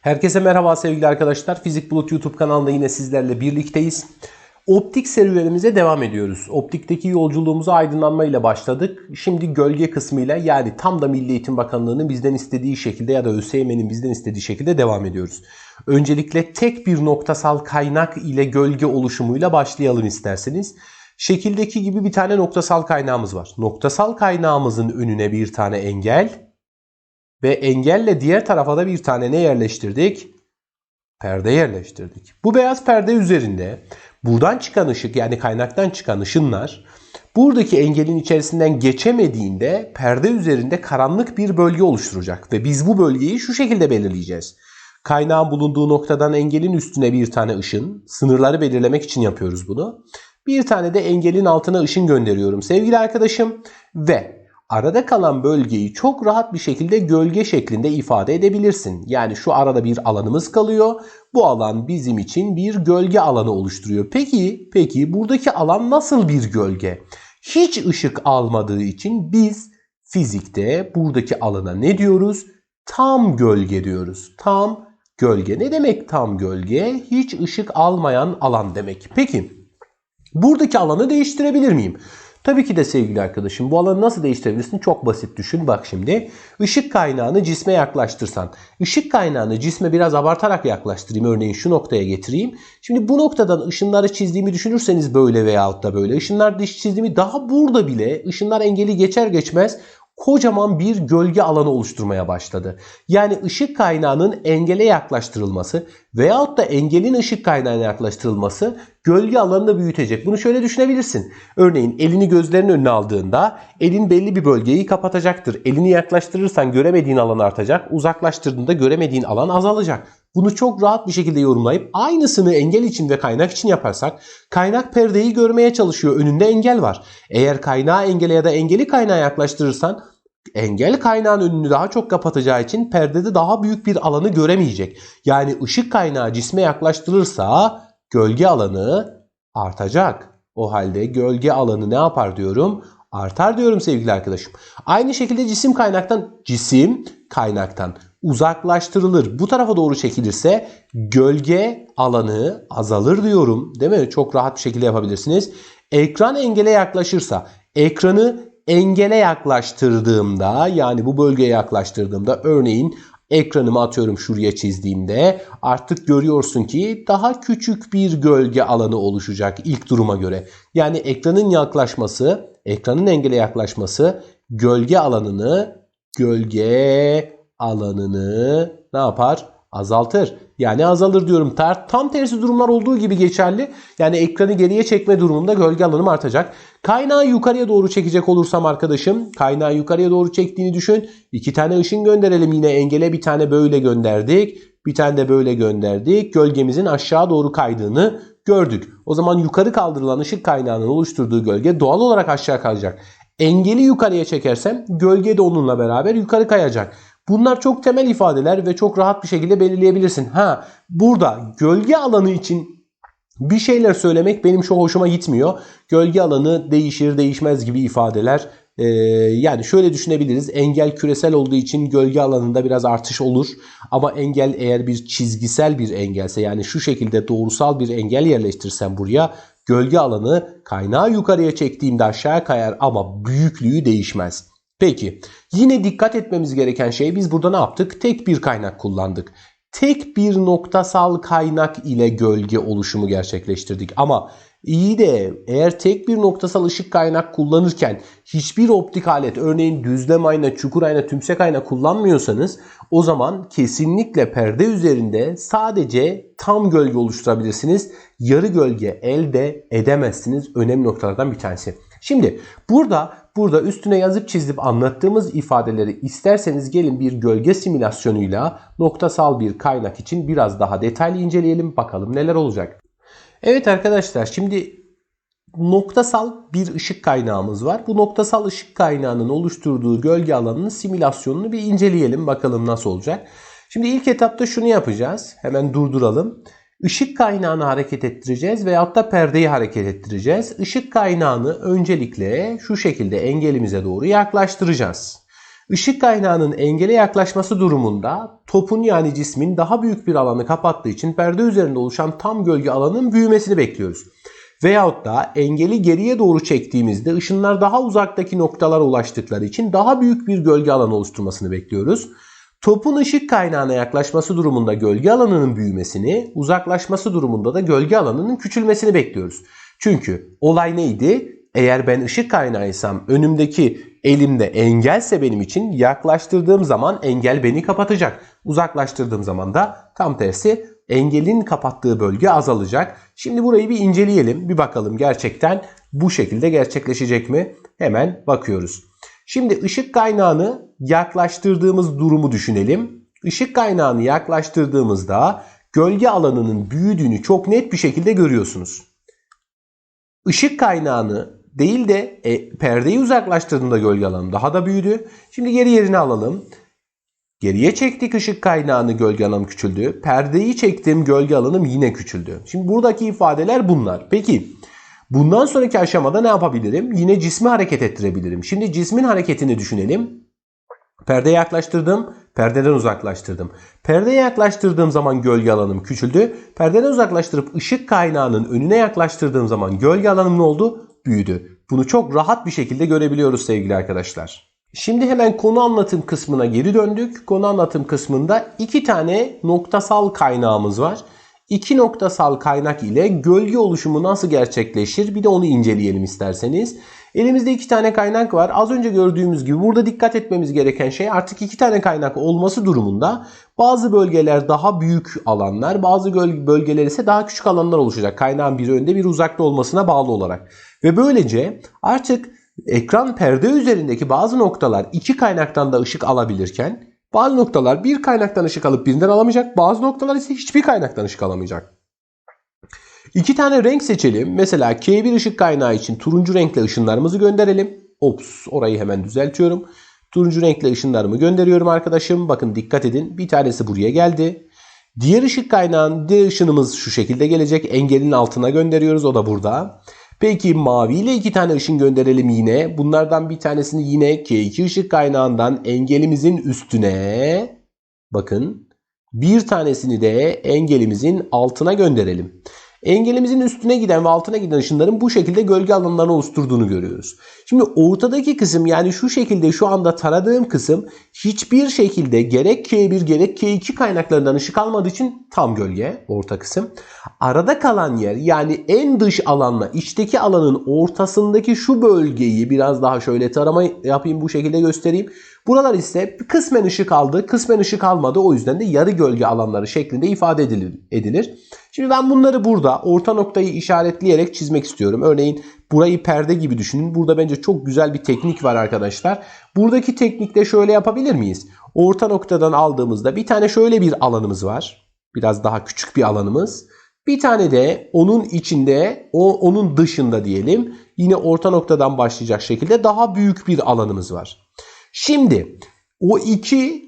Herkese merhaba sevgili arkadaşlar. Fizik Bulut YouTube kanalında yine sizlerle birlikteyiz. Optik serüvenimize devam ediyoruz. Optikteki yolculuğumuza aydınlanma ile başladık. Şimdi gölge kısmıyla yani tam da Milli Eğitim Bakanlığı'nın bizden istediği şekilde ya da ÖSYM'nin bizden istediği şekilde devam ediyoruz. Öncelikle tek bir noktasal kaynak ile gölge oluşumuyla başlayalım isterseniz. Şekildeki gibi bir tane noktasal kaynağımız var. Noktasal kaynağımızın önüne bir tane engel, ve engelle diğer tarafa da bir tane ne yerleştirdik? Perde yerleştirdik. Bu beyaz perde üzerinde buradan çıkan ışık yani kaynaktan çıkan ışınlar buradaki engelin içerisinden geçemediğinde perde üzerinde karanlık bir bölge oluşturacak. Ve biz bu bölgeyi şu şekilde belirleyeceğiz. Kaynağın bulunduğu noktadan engelin üstüne bir tane ışın. Sınırları belirlemek için yapıyoruz bunu. Bir tane de engelin altına ışın gönderiyorum sevgili arkadaşım. Ve arada kalan bölgeyi çok rahat bir şekilde gölge şeklinde ifade edebilirsin. Yani şu arada bir alanımız kalıyor. Bu alan bizim için bir gölge alanı oluşturuyor. Peki, peki buradaki alan nasıl bir gölge? Hiç ışık almadığı için biz fizikte buradaki alana ne diyoruz? Tam gölge diyoruz. Tam gölge. Ne demek tam gölge? Hiç ışık almayan alan demek. Peki, buradaki alanı değiştirebilir miyim? Tabii ki de sevgili arkadaşım bu alanı nasıl değiştirebilirsin? Çok basit düşün. Bak şimdi ışık kaynağını cisme yaklaştırsan. ışık kaynağını cisme biraz abartarak yaklaştırayım. Örneğin şu noktaya getireyim. Şimdi bu noktadan ışınları çizdiğimi düşünürseniz böyle veyahut da böyle. Işınlar diş çizdiğimi daha burada bile ışınlar engeli geçer geçmez kocaman bir gölge alanı oluşturmaya başladı. Yani ışık kaynağının engele yaklaştırılması veyahut da engelin ışık kaynağına yaklaştırılması gölge alanını büyütecek. Bunu şöyle düşünebilirsin. Örneğin elini gözlerinin önüne aldığında elin belli bir bölgeyi kapatacaktır. Elini yaklaştırırsan göremediğin alan artacak. Uzaklaştırdığında göremediğin alan azalacak. Bunu çok rahat bir şekilde yorumlayıp aynısını engel için ve kaynak için yaparsak kaynak perdeyi görmeye çalışıyor. Önünde engel var. Eğer kaynağı engele ya da engeli kaynağa yaklaştırırsan engel kaynağın önünü daha çok kapatacağı için perdede daha büyük bir alanı göremeyecek. Yani ışık kaynağı cisme yaklaştırırsa gölge alanı artacak. O halde gölge alanı ne yapar diyorum? Artar diyorum sevgili arkadaşım. Aynı şekilde cisim kaynaktan cisim kaynaktan uzaklaştırılır. Bu tarafa doğru çekilirse gölge alanı azalır diyorum. Değil mi? Çok rahat bir şekilde yapabilirsiniz. Ekran engele yaklaşırsa ekranı engele yaklaştırdığımda yani bu bölgeye yaklaştırdığımda örneğin ekranımı atıyorum şuraya çizdiğimde artık görüyorsun ki daha küçük bir gölge alanı oluşacak ilk duruma göre. Yani ekranın yaklaşması, ekranın engele yaklaşması gölge alanını gölge alanını ne yapar? Azaltır. Yani azalır diyorum. Tam tersi durumlar olduğu gibi geçerli. Yani ekranı geriye çekme durumunda gölge alanım artacak. Kaynağı yukarıya doğru çekecek olursam arkadaşım. Kaynağı yukarıya doğru çektiğini düşün. İki tane ışın gönderelim yine engele. Bir tane böyle gönderdik. Bir tane de böyle gönderdik. Gölgemizin aşağı doğru kaydığını gördük. O zaman yukarı kaldırılan ışık kaynağının oluşturduğu gölge doğal olarak aşağı kalacak. Engeli yukarıya çekersem gölge de onunla beraber yukarı kayacak. Bunlar çok temel ifadeler ve çok rahat bir şekilde belirleyebilirsin. Ha burada gölge alanı için bir şeyler söylemek benim çok hoşuma gitmiyor. Gölge alanı değişir değişmez gibi ifadeler. Ee, yani şöyle düşünebiliriz. Engel küresel olduğu için gölge alanında biraz artış olur. Ama engel eğer bir çizgisel bir engelse yani şu şekilde doğrusal bir engel yerleştirsem buraya gölge alanı kaynağı yukarıya çektiğimde aşağıya kayar ama büyüklüğü değişmez. Peki yine dikkat etmemiz gereken şey biz burada ne yaptık? Tek bir kaynak kullandık. Tek bir noktasal kaynak ile gölge oluşumu gerçekleştirdik. Ama iyi de eğer tek bir noktasal ışık kaynak kullanırken hiçbir optik alet örneğin düzlem ayna, çukur ayna, tümsek ayna kullanmıyorsanız o zaman kesinlikle perde üzerinde sadece tam gölge oluşturabilirsiniz. Yarı gölge elde edemezsiniz. Önemli noktalardan bir tanesi. Şimdi burada burada üstüne yazıp çizip anlattığımız ifadeleri isterseniz gelin bir gölge simülasyonuyla noktasal bir kaynak için biraz daha detaylı inceleyelim. Bakalım neler olacak. Evet arkadaşlar şimdi noktasal bir ışık kaynağımız var. Bu noktasal ışık kaynağının oluşturduğu gölge alanının simülasyonunu bir inceleyelim. Bakalım nasıl olacak. Şimdi ilk etapta şunu yapacağız. Hemen durduralım. Işık kaynağını hareket ettireceğiz veyahut da perdeyi hareket ettireceğiz. Işık kaynağını öncelikle şu şekilde engelimize doğru yaklaştıracağız. Işık kaynağının engele yaklaşması durumunda topun yani cismin daha büyük bir alanı kapattığı için perde üzerinde oluşan tam gölge alanın büyümesini bekliyoruz. Veyahut da engeli geriye doğru çektiğimizde ışınlar daha uzaktaki noktalara ulaştıkları için daha büyük bir gölge alanı oluşturmasını bekliyoruz. Topun ışık kaynağına yaklaşması durumunda gölge alanının büyümesini, uzaklaşması durumunda da gölge alanının küçülmesini bekliyoruz. Çünkü olay neydi? Eğer ben ışık kaynağıysam önümdeki elimde engelse benim için yaklaştırdığım zaman engel beni kapatacak. Uzaklaştırdığım zaman da tam tersi engelin kapattığı bölge azalacak. Şimdi burayı bir inceleyelim. Bir bakalım gerçekten bu şekilde gerçekleşecek mi? Hemen bakıyoruz. Şimdi ışık kaynağını yaklaştırdığımız durumu düşünelim. Işık kaynağını yaklaştırdığımızda gölge alanının büyüdüğünü çok net bir şekilde görüyorsunuz. Işık kaynağını değil de e, perdeyi uzaklaştırdığında gölge alanı daha da büyüdü. Şimdi geri yerine alalım. Geriye çektik ışık kaynağını gölge alanım küçüldü. Perdeyi çektim gölge alanım yine küçüldü. Şimdi buradaki ifadeler bunlar. Peki bundan sonraki aşamada ne yapabilirim? Yine cismi hareket ettirebilirim. Şimdi cismin hareketini düşünelim. Perdeye yaklaştırdım, perdeden uzaklaştırdım. Perdeye yaklaştırdığım zaman gölge alanım küçüldü. Perdeden uzaklaştırıp ışık kaynağının önüne yaklaştırdığım zaman gölge alanım ne oldu? Büyüdü. Bunu çok rahat bir şekilde görebiliyoruz sevgili arkadaşlar. Şimdi hemen konu anlatım kısmına geri döndük. Konu anlatım kısmında iki tane noktasal kaynağımız var. İki noktasal kaynak ile gölge oluşumu nasıl gerçekleşir bir de onu inceleyelim isterseniz. Elimizde iki tane kaynak var. Az önce gördüğümüz gibi burada dikkat etmemiz gereken şey artık iki tane kaynak olması durumunda bazı bölgeler daha büyük alanlar, bazı bölgeler ise daha küçük alanlar oluşacak. Kaynağın biri önde bir uzakta olmasına bağlı olarak. Ve böylece artık ekran perde üzerindeki bazı noktalar iki kaynaktan da ışık alabilirken bazı noktalar bir kaynaktan ışık alıp birinden alamayacak. Bazı noktalar ise hiçbir kaynaktan ışık alamayacak. İki tane renk seçelim. Mesela K1 ışık kaynağı için turuncu renkle ışınlarımızı gönderelim. Ops orayı hemen düzeltiyorum. Turuncu renkle ışınlarımı gönderiyorum arkadaşım. Bakın dikkat edin. Bir tanesi buraya geldi. Diğer ışık kaynağın diğer ışınımız şu şekilde gelecek. Engelin altına gönderiyoruz. O da burada. Peki mavi ile iki tane ışın gönderelim yine. Bunlardan bir tanesini yine K2 ışık kaynağından engelimizin üstüne bakın bir tanesini de engelimizin altına gönderelim. Engelimizin üstüne giden ve altına giden ışınların bu şekilde gölge alanlarını oluşturduğunu görüyoruz. Şimdi ortadaki kısım yani şu şekilde şu anda taradığım kısım hiçbir şekilde gerek K1 gerek K2 kaynaklarından ışık almadığı için tam gölge orta kısım. Arada kalan yer yani en dış alanla içteki alanın ortasındaki şu bölgeyi biraz daha şöyle tarama yapayım bu şekilde göstereyim. Buralar ise kısmen ışık aldı, kısmen ışık almadı. O yüzden de yarı gölge alanları şeklinde ifade edilir. edilir. Şimdi ben bunları burada orta noktayı işaretleyerek çizmek istiyorum. Örneğin burayı perde gibi düşünün. Burada bence çok güzel bir teknik var arkadaşlar. Buradaki teknikte şöyle yapabilir miyiz? Orta noktadan aldığımızda bir tane şöyle bir alanımız var. Biraz daha küçük bir alanımız. Bir tane de onun içinde, o, onun dışında diyelim. Yine orta noktadan başlayacak şekilde daha büyük bir alanımız var. Şimdi o iki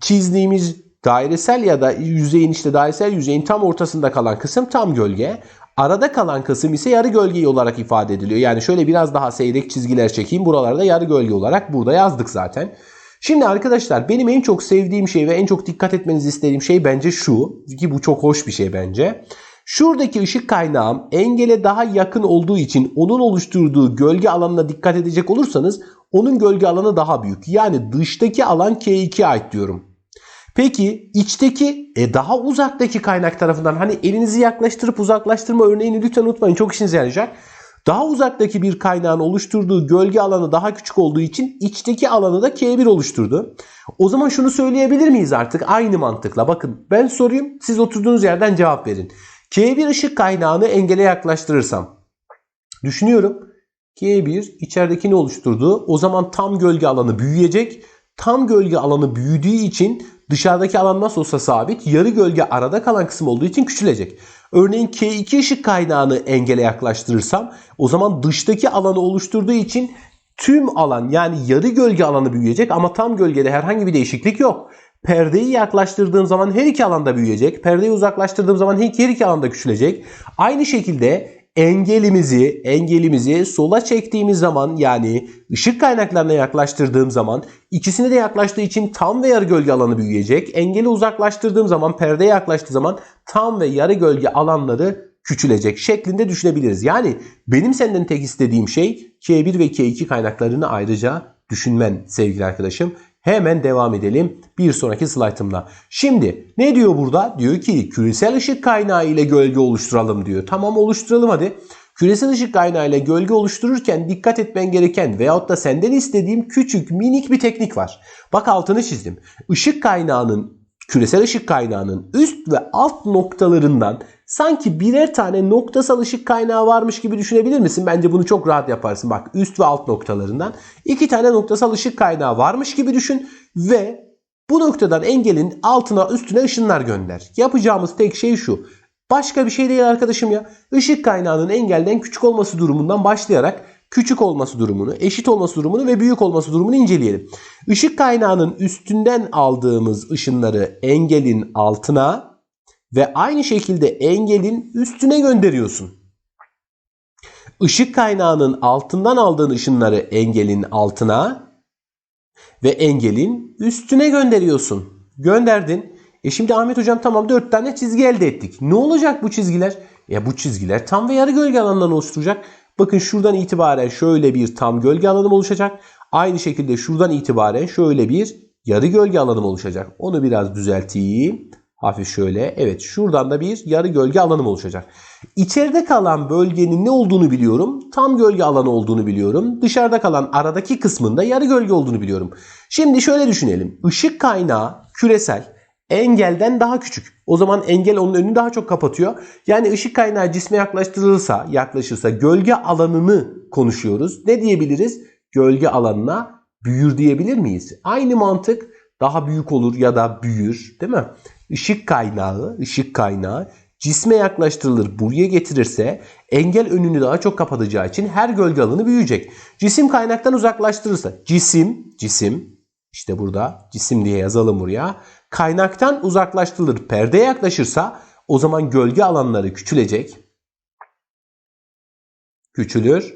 çizdiğimiz dairesel ya da yüzeyin işte dairesel yüzeyin tam ortasında kalan kısım tam gölge. Arada kalan kısım ise yarı gölge olarak ifade ediliyor. Yani şöyle biraz daha seyrek çizgiler çekeyim. Buralarda yarı gölge olarak burada yazdık zaten. Şimdi arkadaşlar benim en çok sevdiğim şey ve en çok dikkat etmenizi istediğim şey bence şu. Ki bu çok hoş bir şey bence. Şuradaki ışık kaynağım engele daha yakın olduğu için onun oluşturduğu gölge alanına dikkat edecek olursanız onun gölge alanı daha büyük. Yani dıştaki alan K2'ye ait diyorum. Peki içteki e, daha uzaktaki kaynak tarafından hani elinizi yaklaştırıp uzaklaştırma örneğini lütfen unutmayın çok işinize yarayacak. Daha uzaktaki bir kaynağın oluşturduğu gölge alanı daha küçük olduğu için içteki alanı da K1 oluşturdu. O zaman şunu söyleyebilir miyiz artık aynı mantıkla? Bakın ben sorayım siz oturduğunuz yerden cevap verin. K1 ışık kaynağını engele yaklaştırırsam düşünüyorum. K1 içeridekini oluşturdu. O zaman tam gölge alanı büyüyecek. Tam gölge alanı büyüdüğü için dışarıdaki alan nasıl olsa sabit. Yarı gölge arada kalan kısım olduğu için küçülecek. Örneğin K2 ışık kaynağını engele yaklaştırırsam o zaman dıştaki alanı oluşturduğu için tüm alan yani yarı gölge alanı büyüyecek ama tam gölgede herhangi bir değişiklik yok. Perdeyi yaklaştırdığım zaman her iki alanda büyüyecek. Perdeyi uzaklaştırdığım zaman her iki alanda küçülecek. Aynı şekilde engelimizi engelimizi sola çektiğimiz zaman yani ışık kaynaklarına yaklaştırdığım zaman ikisine de yaklaştığı için tam ve yarı gölge alanı büyüyecek. Engeli uzaklaştırdığım zaman perdeye yaklaştığı zaman tam ve yarı gölge alanları küçülecek şeklinde düşünebiliriz. Yani benim senden tek istediğim şey K1 ve K2 kaynaklarını ayrıca düşünmen sevgili arkadaşım. Hemen devam edelim bir sonraki slaytımda. Şimdi ne diyor burada? Diyor ki küresel ışık kaynağı ile gölge oluşturalım diyor. Tamam oluşturalım hadi. Küresel ışık kaynağı ile gölge oluştururken dikkat etmen gereken veyahut da senden istediğim küçük minik bir teknik var. Bak altını çizdim. Işık kaynağının küresel ışık kaynağının üst ve alt noktalarından sanki birer tane noktasal ışık kaynağı varmış gibi düşünebilir misin? Bence bunu çok rahat yaparsın. Bak üst ve alt noktalarından iki tane noktasal ışık kaynağı varmış gibi düşün ve bu noktadan engelin altına üstüne ışınlar gönder. Yapacağımız tek şey şu. Başka bir şey değil arkadaşım ya. Işık kaynağının engelden küçük olması durumundan başlayarak küçük olması durumunu, eşit olması durumunu ve büyük olması durumunu inceleyelim. Işık kaynağının üstünden aldığımız ışınları engelin altına ve aynı şekilde engelin üstüne gönderiyorsun. Işık kaynağının altından aldığın ışınları engelin altına ve engelin üstüne gönderiyorsun. Gönderdin. E şimdi Ahmet hocam tamam 4 tane çizgi elde ettik. Ne olacak bu çizgiler? Ya bu çizgiler tam ve yarı gölge alanından oluşturacak. Bakın şuradan itibaren şöyle bir tam gölge alanım oluşacak. Aynı şekilde şuradan itibaren şöyle bir yarı gölge alanım oluşacak. Onu biraz düzelteyim. Hafif şöyle. Evet şuradan da bir yarı gölge alanım oluşacak. İçeride kalan bölgenin ne olduğunu biliyorum. Tam gölge alanı olduğunu biliyorum. Dışarıda kalan aradaki kısmında yarı gölge olduğunu biliyorum. Şimdi şöyle düşünelim. Işık kaynağı küresel engelden daha küçük. O zaman engel onun önünü daha çok kapatıyor. Yani ışık kaynağı cisme yaklaştırılırsa, yaklaşırsa gölge alanını konuşuyoruz. Ne diyebiliriz? Gölge alanına büyür diyebilir miyiz? Aynı mantık daha büyük olur ya da büyür değil mi? Işık kaynağı, ışık kaynağı cisme yaklaştırılır buraya getirirse engel önünü daha çok kapatacağı için her gölge alanı büyüyecek. Cisim kaynaktan uzaklaştırırsa cisim, cisim işte burada cisim diye yazalım buraya. Kaynaktan uzaklaştırılır perdeye yaklaşırsa o zaman gölge alanları küçülecek. Küçülür.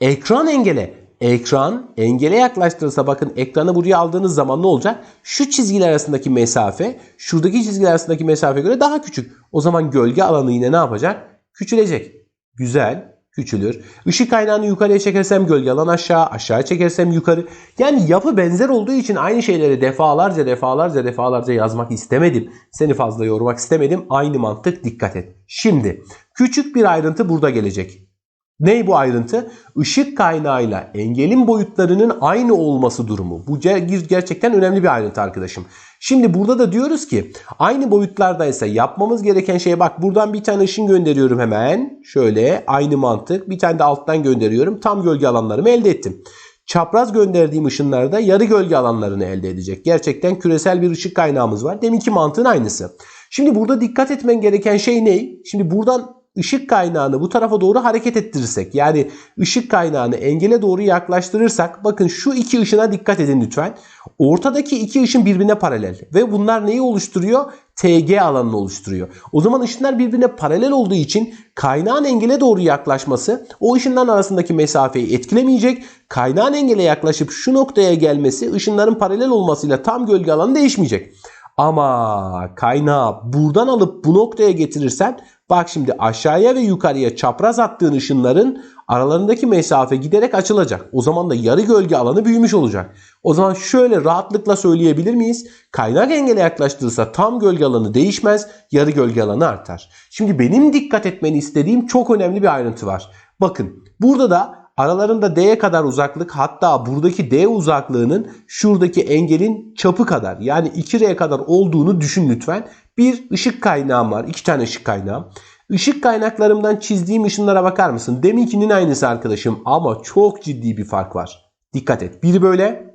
Ekran engele ekran engele yaklaştırırsa bakın ekranı buraya aldığınız zaman ne olacak? Şu çizgiler arasındaki mesafe şuradaki çizgiler arasındaki mesafeye göre daha küçük. O zaman gölge alanı yine ne yapacak? Küçülecek. Güzel. Küçülür. Işık kaynağını yukarıya çekersem gölge alan aşağı, aşağı çekersem yukarı. Yani yapı benzer olduğu için aynı şeyleri defalarca defalarca defalarca yazmak istemedim. Seni fazla yormak istemedim. Aynı mantık dikkat et. Şimdi küçük bir ayrıntı burada gelecek. Ney bu ayrıntı? Işık kaynağıyla engelin boyutlarının aynı olması durumu. Bu gerçekten önemli bir ayrıntı arkadaşım. Şimdi burada da diyoruz ki aynı boyutlardaysa yapmamız gereken şey bak buradan bir tane ışın gönderiyorum hemen. Şöyle aynı mantık bir tane de alttan gönderiyorum. Tam gölge alanlarımı elde ettim. Çapraz gönderdiğim ışınlarda yarı gölge alanlarını elde edecek. Gerçekten küresel bir ışık kaynağımız var. Deminki mantığın aynısı. Şimdi burada dikkat etmen gereken şey ne? Şimdi buradan ışık kaynağını bu tarafa doğru hareket ettirirsek yani ışık kaynağını engele doğru yaklaştırırsak bakın şu iki ışına dikkat edin lütfen. Ortadaki iki ışın birbirine paralel ve bunlar neyi oluşturuyor? TG alanını oluşturuyor. O zaman ışınlar birbirine paralel olduğu için kaynağın engele doğru yaklaşması o ışınların arasındaki mesafeyi etkilemeyecek. Kaynağın engele yaklaşıp şu noktaya gelmesi ışınların paralel olmasıyla tam gölge alanı değişmeyecek. Ama kaynağı buradan alıp bu noktaya getirirsen bak şimdi aşağıya ve yukarıya çapraz attığın ışınların aralarındaki mesafe giderek açılacak. O zaman da yarı gölge alanı büyümüş olacak. O zaman şöyle rahatlıkla söyleyebilir miyiz? Kaynak engele yaklaştırırsa tam gölge alanı değişmez, yarı gölge alanı artar. Şimdi benim dikkat etmeni istediğim çok önemli bir ayrıntı var. Bakın burada da aralarında D'ye kadar uzaklık hatta buradaki D uzaklığının şuradaki engelin çapı kadar yani 2R kadar olduğunu düşün lütfen. Bir ışık kaynağım var. iki tane ışık kaynağım. Işık kaynaklarımdan çizdiğim ışınlara bakar mısın? Deminkinin aynısı arkadaşım ama çok ciddi bir fark var. Dikkat et. Biri böyle.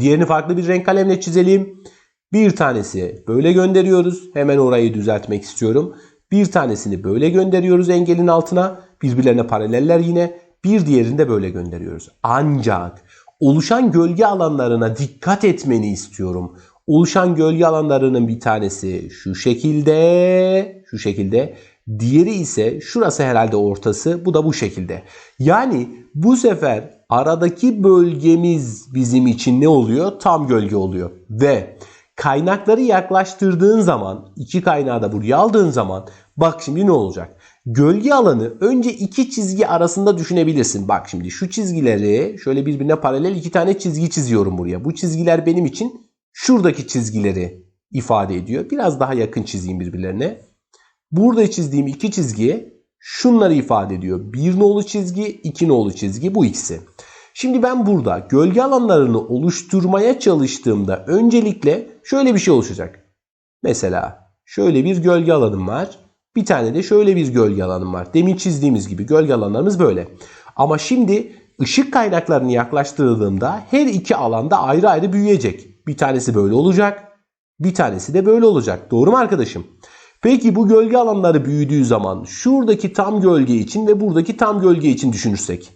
Diğerini farklı bir renk kalemle çizelim. Bir tanesi böyle gönderiyoruz. Hemen orayı düzeltmek istiyorum. Bir tanesini böyle gönderiyoruz engelin altına. Birbirlerine paraleller yine. Bir diğerini de böyle gönderiyoruz. Ancak oluşan gölge alanlarına dikkat etmeni istiyorum. Oluşan gölge alanlarının bir tanesi şu şekilde, şu şekilde. Diğeri ise şurası herhalde ortası. Bu da bu şekilde. Yani bu sefer aradaki bölgemiz bizim için ne oluyor? Tam gölge oluyor. Ve kaynakları yaklaştırdığın zaman, iki kaynağı da buraya aldığın zaman bak şimdi ne olacak? Gölge alanı önce iki çizgi arasında düşünebilirsin. Bak şimdi şu çizgileri şöyle birbirine paralel iki tane çizgi çiziyorum buraya. Bu çizgiler benim için şuradaki çizgileri ifade ediyor. Biraz daha yakın çizeyim birbirlerine. Burada çizdiğim iki çizgi şunları ifade ediyor. Bir nolu çizgi, iki nolu çizgi bu ikisi. Şimdi ben burada gölge alanlarını oluşturmaya çalıştığımda öncelikle şöyle bir şey oluşacak. Mesela şöyle bir gölge alanım var. Bir tane de şöyle bir gölge alanım var. Demin çizdiğimiz gibi gölge alanlarımız böyle. Ama şimdi ışık kaynaklarını yaklaştırdığımda her iki alanda ayrı ayrı büyüyecek. Bir tanesi böyle olacak. Bir tanesi de böyle olacak. Doğru mu arkadaşım? Peki bu gölge alanları büyüdüğü zaman şuradaki tam gölge için ve buradaki tam gölge için düşünürsek.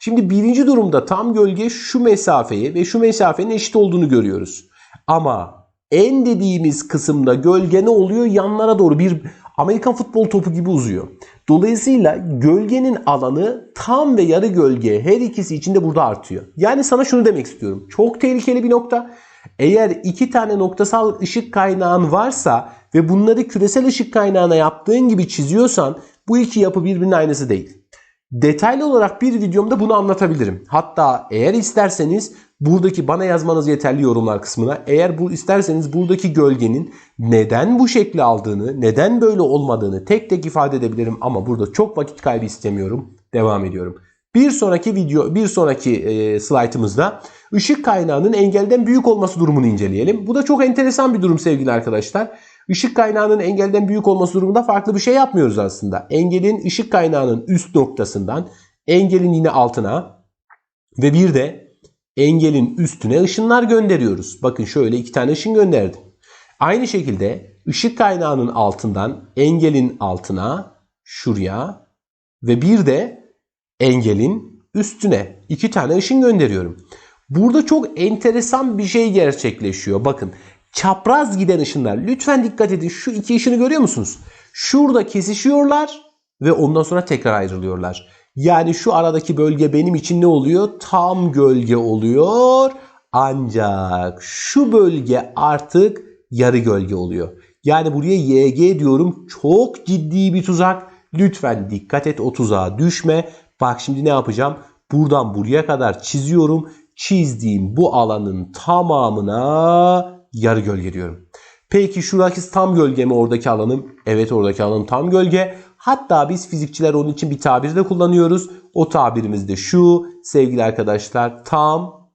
Şimdi birinci durumda tam gölge şu mesafeye ve şu mesafenin eşit olduğunu görüyoruz. Ama en dediğimiz kısımda gölge ne oluyor? Yanlara doğru bir Amerikan futbol topu gibi uzuyor. Dolayısıyla gölgenin alanı tam ve yarı gölge her ikisi için de burada artıyor. Yani sana şunu demek istiyorum. Çok tehlikeli bir nokta. Eğer iki tane noktasal ışık kaynağın varsa ve bunları küresel ışık kaynağına yaptığın gibi çiziyorsan bu iki yapı birbirinin aynısı değil. Detaylı olarak bir videomda bunu anlatabilirim. Hatta eğer isterseniz buradaki bana yazmanız yeterli yorumlar kısmına. Eğer bu isterseniz buradaki gölgenin neden bu şekli aldığını, neden böyle olmadığını tek tek ifade edebilirim ama burada çok vakit kaybı istemiyorum. Devam ediyorum. Bir sonraki video, bir sonraki e, slaytımızda ışık kaynağının engelden büyük olması durumunu inceleyelim. Bu da çok enteresan bir durum sevgili arkadaşlar. Işık kaynağının engelden büyük olması durumunda farklı bir şey yapmıyoruz aslında. Engelin ışık kaynağının üst noktasından engelin yine altına ve bir de engelin üstüne ışınlar gönderiyoruz. Bakın şöyle iki tane ışın gönderdim. Aynı şekilde ışık kaynağının altından engelin altına şuraya ve bir de engelin üstüne iki tane ışın gönderiyorum. Burada çok enteresan bir şey gerçekleşiyor. Bakın çapraz giden ışınlar. Lütfen dikkat edin. Şu iki ışını görüyor musunuz? Şurada kesişiyorlar ve ondan sonra tekrar ayrılıyorlar. Yani şu aradaki bölge benim için ne oluyor? Tam gölge oluyor. Ancak şu bölge artık yarı gölge oluyor. Yani buraya YG diyorum. Çok ciddi bir tuzak. Lütfen dikkat et o tuzağa düşme. Bak şimdi ne yapacağım? Buradan buraya kadar çiziyorum. Çizdiğim bu alanın tamamına yarı gölge diyorum. Peki şuradaki tam gölge mi oradaki alanım? Evet oradaki alanım tam gölge. Hatta biz fizikçiler onun için bir tabir de kullanıyoruz. O tabirimiz de şu sevgili arkadaşlar tam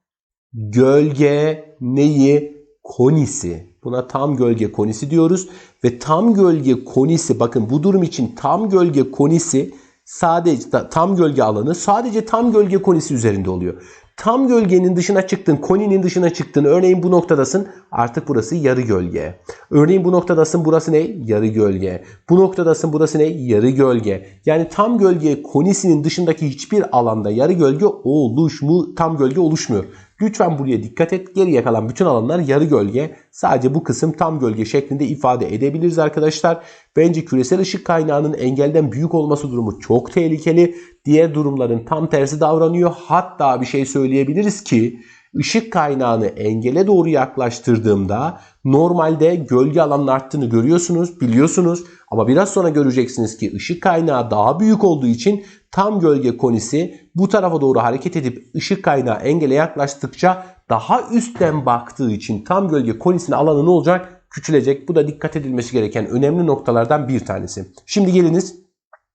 gölge neyi? Konisi. Buna tam gölge konisi diyoruz. Ve tam gölge konisi bakın bu durum için tam gölge konisi sadece tam gölge alanı sadece tam gölge konisi üzerinde oluyor. Tam gölgenin dışına çıktın, koninin dışına çıktın. Örneğin bu noktadasın. Artık burası yarı gölge. Örneğin bu noktadasın. Burası ne? Yarı gölge. Bu noktadasın. Burası ne? Yarı gölge. Yani tam gölge konisinin dışındaki hiçbir alanda yarı gölge oluşmu tam gölge oluşmuyor. Lütfen buraya dikkat et. Geriye kalan bütün alanlar yarı gölge. Sadece bu kısım tam gölge şeklinde ifade edebiliriz arkadaşlar. Bence küresel ışık kaynağının engelden büyük olması durumu çok tehlikeli. Diğer durumların tam tersi davranıyor. Hatta bir şey söyleyebiliriz ki ışık kaynağını engele doğru yaklaştırdığımda normalde gölge alanının arttığını görüyorsunuz, biliyorsunuz. Ama biraz sonra göreceksiniz ki ışık kaynağı daha büyük olduğu için tam gölge konisi bu tarafa doğru hareket edip ışık kaynağı engele yaklaştıkça daha üstten baktığı için tam gölge konisinin alanı ne olacak? Küçülecek. Bu da dikkat edilmesi gereken önemli noktalardan bir tanesi. Şimdi geliniz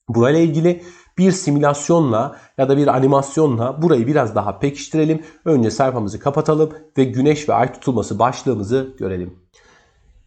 burayla ilgili bir simülasyonla ya da bir animasyonla burayı biraz daha pekiştirelim. Önce sayfamızı kapatalım ve güneş ve ay tutulması başlığımızı görelim.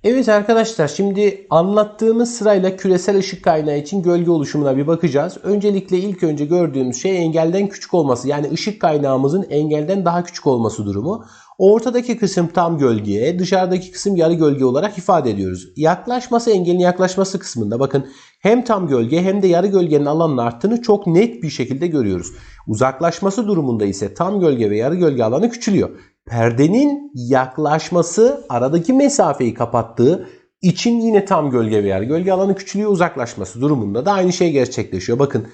Evet arkadaşlar şimdi anlattığımız sırayla küresel ışık kaynağı için gölge oluşumuna bir bakacağız. Öncelikle ilk önce gördüğümüz şey engelden küçük olması. Yani ışık kaynağımızın engelden daha küçük olması durumu. Ortadaki kısım tam gölgeye, dışarıdaki kısım yarı gölge olarak ifade ediyoruz. Yaklaşması engelin yaklaşması kısmında bakın hem tam gölge hem de yarı gölgenin alanının arttığını çok net bir şekilde görüyoruz. Uzaklaşması durumunda ise tam gölge ve yarı gölge alanı küçülüyor. Perdenin yaklaşması aradaki mesafeyi kapattığı için yine tam gölge veya gölge alanı küçülüyor uzaklaşması durumunda da aynı şey gerçekleşiyor. Bakın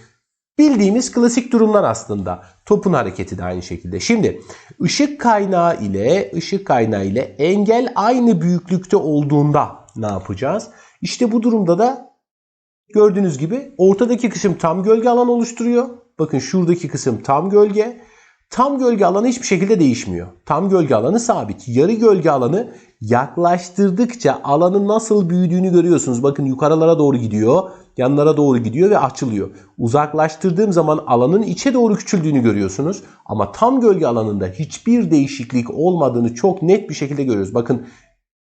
bildiğimiz klasik durumlar aslında. Topun hareketi de aynı şekilde. Şimdi ışık kaynağı ile ışık kaynağı ile engel aynı büyüklükte olduğunda ne yapacağız? İşte bu durumda da gördüğünüz gibi ortadaki kısım tam gölge alanı oluşturuyor. Bakın şuradaki kısım tam gölge. Tam gölge alanı hiçbir şekilde değişmiyor. Tam gölge alanı sabit. Yarı gölge alanı yaklaştırdıkça alanın nasıl büyüdüğünü görüyorsunuz. Bakın yukarılara doğru gidiyor, yanlara doğru gidiyor ve açılıyor. Uzaklaştırdığım zaman alanın içe doğru küçüldüğünü görüyorsunuz. Ama tam gölge alanında hiçbir değişiklik olmadığını çok net bir şekilde görüyoruz. Bakın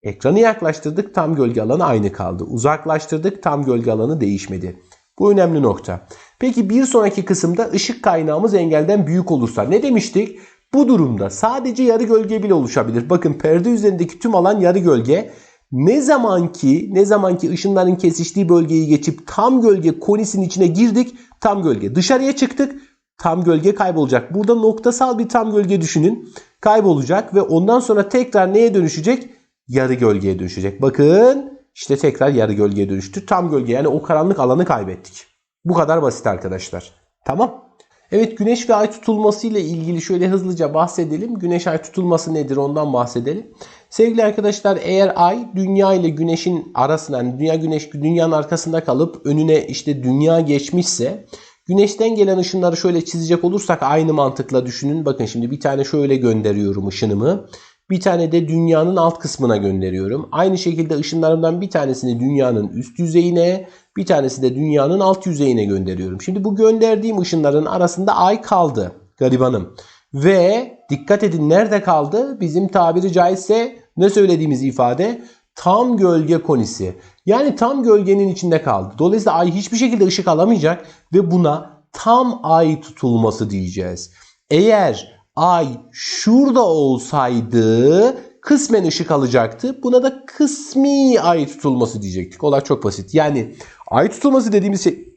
ekranı yaklaştırdık tam gölge alanı aynı kaldı. Uzaklaştırdık tam gölge alanı değişmedi. Bu önemli nokta. Peki bir sonraki kısımda ışık kaynağımız engelden büyük olursa ne demiştik? Bu durumda sadece yarı gölge bile oluşabilir. Bakın perde üzerindeki tüm alan yarı gölge. Ne zaman ki ne zaman ki ışınların kesiştiği bölgeyi geçip tam gölge konisin içine girdik, tam gölge. Dışarıya çıktık, tam gölge kaybolacak. Burada noktasal bir tam gölge düşünün. Kaybolacak ve ondan sonra tekrar neye dönüşecek? Yarı gölgeye dönüşecek. Bakın işte tekrar yarı gölgeye dönüştü. Tam gölge yani o karanlık alanı kaybettik. Bu kadar basit arkadaşlar. Tamam. Evet güneş ve ay tutulması ile ilgili şöyle hızlıca bahsedelim. Güneş ay tutulması nedir ondan bahsedelim. Sevgili arkadaşlar eğer ay dünya ile güneşin arasında yani dünya güneş dünyanın arkasında kalıp önüne işte dünya geçmişse güneşten gelen ışınları şöyle çizecek olursak aynı mantıkla düşünün. Bakın şimdi bir tane şöyle gönderiyorum ışınımı. Bir tane de dünyanın alt kısmına gönderiyorum. Aynı şekilde ışınlarımdan bir tanesini dünyanın üst yüzeyine, bir tanesi de dünyanın alt yüzeyine gönderiyorum. Şimdi bu gönderdiğim ışınların arasında ay kaldı garibanım. Ve dikkat edin nerede kaldı? Bizim tabiri caizse ne söylediğimiz ifade? Tam gölge konisi. Yani tam gölgenin içinde kaldı. Dolayısıyla ay hiçbir şekilde ışık alamayacak ve buna tam ay tutulması diyeceğiz. Eğer ay şurada olsaydı kısmen ışık alacaktı. Buna da kısmi ay tutulması diyecektik. Olay çok basit. Yani ay tutulması dediğimiz şey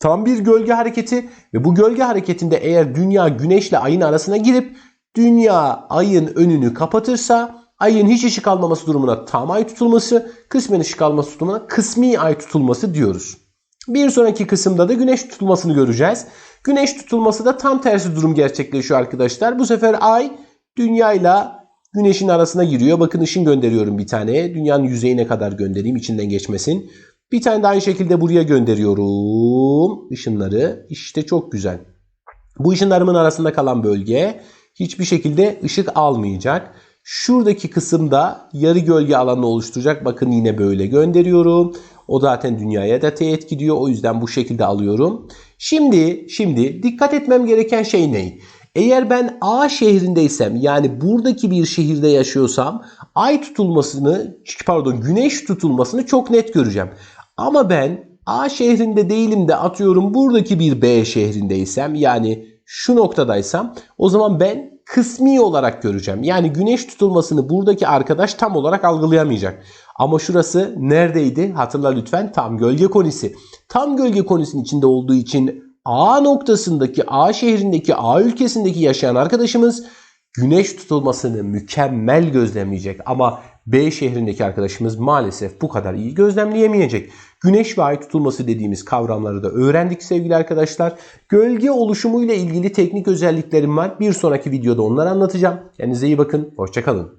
tam bir gölge hareketi ve bu gölge hareketinde eğer dünya güneşle ayın arasına girip dünya ayın önünü kapatırsa ayın hiç ışık almaması durumuna tam ay tutulması, kısmen ışık alması durumuna kısmi ay tutulması diyoruz. Bir sonraki kısımda da güneş tutulmasını göreceğiz. Güneş tutulması da tam tersi durum gerçekleşiyor arkadaşlar. Bu sefer ay dünya ile güneşin arasına giriyor. Bakın ışın gönderiyorum bir tane. Dünyanın yüzeyine kadar göndereyim içinden geçmesin. Bir tane de aynı şekilde buraya gönderiyorum ışınları. İşte çok güzel. Bu ışınlarımın arasında kalan bölge hiçbir şekilde ışık almayacak. Şuradaki kısımda yarı gölge alanı oluşturacak. Bakın yine böyle gönderiyorum. O zaten dünyaya da teğet gidiyor. O yüzden bu şekilde alıyorum. Şimdi şimdi dikkat etmem gereken şey ne? Eğer ben A şehrindeysem yani buradaki bir şehirde yaşıyorsam ay tutulmasını pardon güneş tutulmasını çok net göreceğim. Ama ben A şehrinde değilim de atıyorum buradaki bir B şehrindeysem yani şu noktadaysam o zaman ben kısmi olarak göreceğim. Yani güneş tutulmasını buradaki arkadaş tam olarak algılayamayacak. Ama şurası neredeydi? Hatırla lütfen tam gölge konisi. Tam gölge konisinin içinde olduğu için A noktasındaki A şehrindeki A ülkesindeki yaşayan arkadaşımız güneş tutulmasını mükemmel gözlemleyecek. Ama B şehrindeki arkadaşımız maalesef bu kadar iyi gözlemleyemeyecek. Güneş ve ay tutulması dediğimiz kavramları da öğrendik sevgili arkadaşlar. Gölge oluşumu ile ilgili teknik özelliklerim var. Bir sonraki videoda onları anlatacağım. Kendinize iyi bakın. Hoşçakalın.